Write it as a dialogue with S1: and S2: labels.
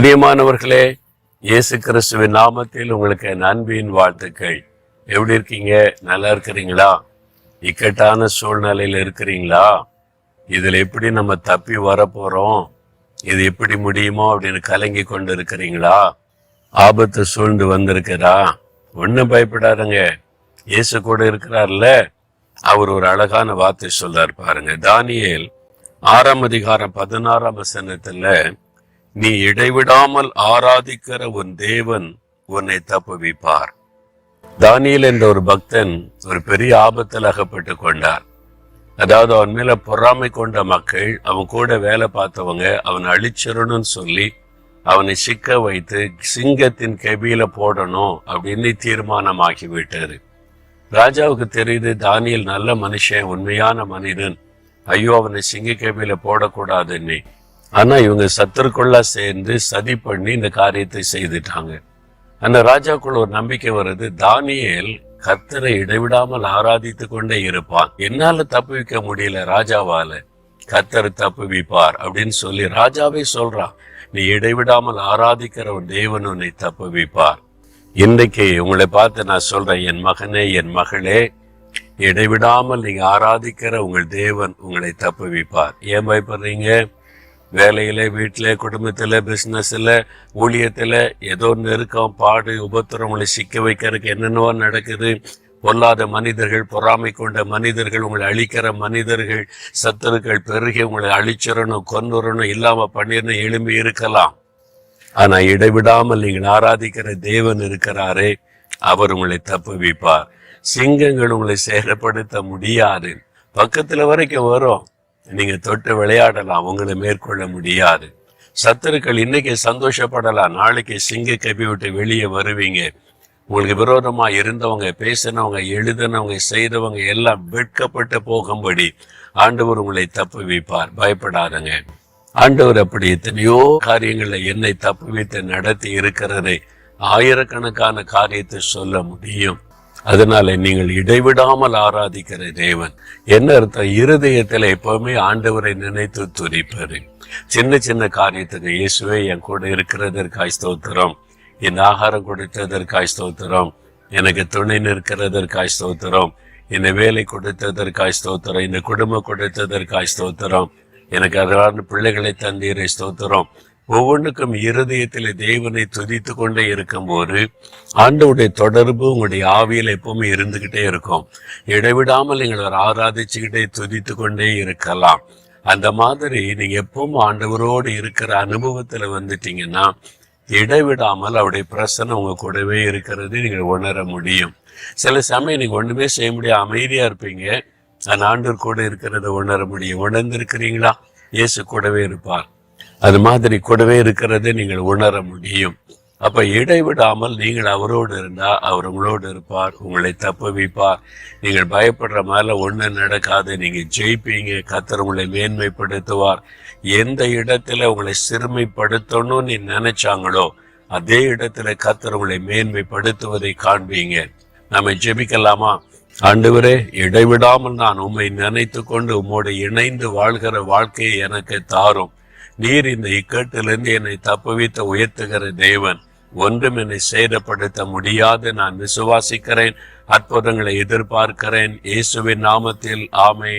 S1: பிரியமானவர்களே இயேசு கிறிஸ்துவின் நாமத்தில் உங்களுக்கு என் வாழ்த்துக்கள். எப்படி இருக்கீங்க? நல்லா இருக்கிறீங்களா? இக்கட்டான சூழ்நிலையில் இருக்கிறீங்களா? இதில் எப்படி நம்ம தப்பி வரப்போகிறோம் இது எப்படி முடியுமோ அப்படின்னு கலங்கி கொண்டு இருக்கிறீங்களா ஆபத்து சூழ்ந்து வந்திருக்கிறா ஒன்றும் பயப்படாதங்க. இயேசு கூட இருக்கிறார்ல. அவர் ஒரு அழகான வார்த்தை சொல்றார் பாருங்க. தானியல் ஆறாம் அதிகாரம் பதினாறாம் வசனத்தில் நீ இடைவிடாமல் ஆராதிக்கிற உன் தேவன் உன்னை தப்புவிப்பார். தானியல் என்ற ஒரு பக்தன் ஒரு பெரிய ஆபத்தில் அகப்பட்டு கொண்டார். அதாவது அவன் மேல பொறாமை கொண்ட மக்கள் அவன் கூட வேலை பார்த்தவங்க அவன் அழிச்சிடணும்னு சொல்லி அவனை சிக்க வைத்து சிங்கத்தின் கெபியில போடணும் அப்படின்னு தீர்மானமாகி விட்டாரு ராஜாவுக்கு தெரியுது தானியல் நல்ல மனுஷன் உண்மையான மனிதன். ஐயோ அவனை சிங்க கேபியில போடக்கூடாதுன்னு. ஆனா இவங்க சத்துருக்குள்ளா சேர்ந்து சதி பண்ணி இந்த காரியத்தை செய்துட்டாங்க. அந்த ராஜாக்குள்ள ஒரு நம்பிக்கை வருது தானியேல் கத்தரை இடைவிடாமல் ஆராதித்து கொண்டே இருப்பான். என்னால தப்புவிக்க முடியல ராஜாவால. கத்தர் தப்புவிப்பார் அப்படின்னு சொல்லி ராஜாவே சொல்றான் நீ இடைவிடாமல் ஆராதிக்கிறவன் தேவன் உன்னை தப்புவிப்பார் இன்றைக்கு உங்களை பார்த்து நான் சொல்றேன் என் மகனே என் மகளே இடைவிடாமல் நீங்க ஆராதிக்கிற உங்கள் தேவன் உங்களை தப்புவிப்பார் ஏன் பயப்படுறீங்க? வேலையில் வீட்டில் குடும்பத்தில் பிஸ்னஸில் ஊழியத்தில் ஏதோ நெருக்கம் பாடு உபத்திரம் உங்களை சிக்க வைக்கிறதுக்கு என்னென்னவோ நடக்குது. பொல்லாத மனிதர்கள் பொறாமை கொண்ட மனிதர்கள் உங்களை அழிக்கிற மனிதர்கள் சத்துருக்கள் பெருகி உங்களை அழிச்சிடணும் கொன்னுறணும் இல்லாம பண்ணிடணும் எழும்பி இருக்கலாம். ஆனா இடைவிடாமல் நீங்கள் ஆராதிக்கிற தேவன் இருக்கிறாரே அவர் உங்களை தப்புவிப்பார் சிங்கங்கள் உங்களை சேதப்படுத்த முடியாது. பக்கத்துல வரைக்கும் வரும். நீங்க தொட்டு விளையாடலாம் உங்களை மேற்கொள்ள முடியாது. சத்துருக்கள் இன்னைக்கு சந்தோஷப்படலாம் நாளைக்கு சிங்க கபி விட்டு வெளியே வருவீங்க. உங்களுக்கு விரோதமா இருந்தவங்க பேசினவங்க எழுதினவங்க செய்தவங்க எல்லாம் வெட்கப்பட்டு போகும்படி ஆண்டவர் உங்களை தப்பு வைப்பார். பயப்படாதங்க. ஆண்டவர் அப்படி எத்தனையோ காரியங்களை என்னை தப்பு வைத்து நடத்தி இருக்கிறதை ஆயிரக்கணக்கான காரியத்தை சொல்ல முடியும். அதனால நீங்கள் இடைவிடாமல் ஆராதிக்கிற தேவன். என்ன அர்த்தம்? இருதயத்தில் எப்பவுமே ஆண்டவரை நினைத்து துதிப்பாரு சின்ன சின்ன காரியத்துக்கு இயேசுவே என் கூட இருக்கிறதற்காய் ஸ்தோத்திரம். என் ஆகாரம் கொடுத்ததற்காய் ஸ்தோத்திரம். எனக்கு துணை நிற்கிறதற்காய் ஸ்தோத்திரம். என்னை வேலை கொடுத்ததற்காய் ஸ்தோத்திரம். இந்த குடும்பம் கொடுத்ததற்காய் ஸ்தோத்திரம். எனக்கு அதான பிள்ளைகளை தந்தீரை ஸ்தோத்திரம். ஒவ்வொன்றுக்கும் இருதயத்தில் தேவனை துதித்து கொண்டே இருக்கும்போது ஆண்டவுடைய தொடர்பு உங்களுடைய ஆவியில் எப்பவுமே இருந்துகிட்டே இருக்கும். இடைவிடாமல் நீங்கள் ஒரு ஆராதிச்சுக்கிட்டே துதித்து கொண்டே இருக்கலாம். அந்த மாதிரி நீங்க எப்பவும் ஆண்டவரோடு இருக்கிற அனுபவத்துல வந்துட்டீங்கன்னா இடைவிடாமல் அவருடைய பிரசனம் உங்க கூடவே இருக்கிறது நீங்கள் உணர முடியும். சில சமயம் நீங்க ஒண்ணுமே செய்ய முடியாது அமைதியா இருப்பீங்க. அந்த ஆண்டவர் கூட இருக்கிறத உணர முடியும். உணர்ந்திருக்கிறீங்களா? இயேசு கூடவே இருப்பார். அது மாதிரி கூடவே இருக்கிறதை நீங்கள் உணர முடியும். அப்ப இடைவிடாமல் நீங்கள் அவரோடு இருந்தா அவர் உங்களோடு இருப்பார் உங்களை தப்புவிப்பார். நீங்கள் பயப்படுற மேல ஒண்ணு நடக்காது. நீங்க ஜெயிப்பீங்க கத்தர் உங்களை மேன்மைப்படுத்துவார். எந்த இடத்துல உங்களை சிறுமைப்படுத்தணும்னு நீ நினைச்சாங்களோ அதே இடத்துல கத்தர் உங்களை மேன்மைப்படுத்துவதை காண்பீங்க. நம்ம ஜெபிக்கலாமா? ஆண்டவரே இடைவிடாமல் நான் உம்மை நினைத்து கொண்டு உம்மோடு இணைந்து வாழ்கிற வாழ்க்கையை எனக்கு தாரும். நீர் இந்த இக்கட்டிலிருந்து என்னை தப்புவித்த உயர்த்துகிற தேவன். ஒன்றும் என்னை சேதப்படுத்த முடியாது. நான் விசுவாசிக்கிறேன். அற்புதங்களை எதிர்பார்க்கிறேன். இயேசுவின் நாமத்தில் ஆமேன்.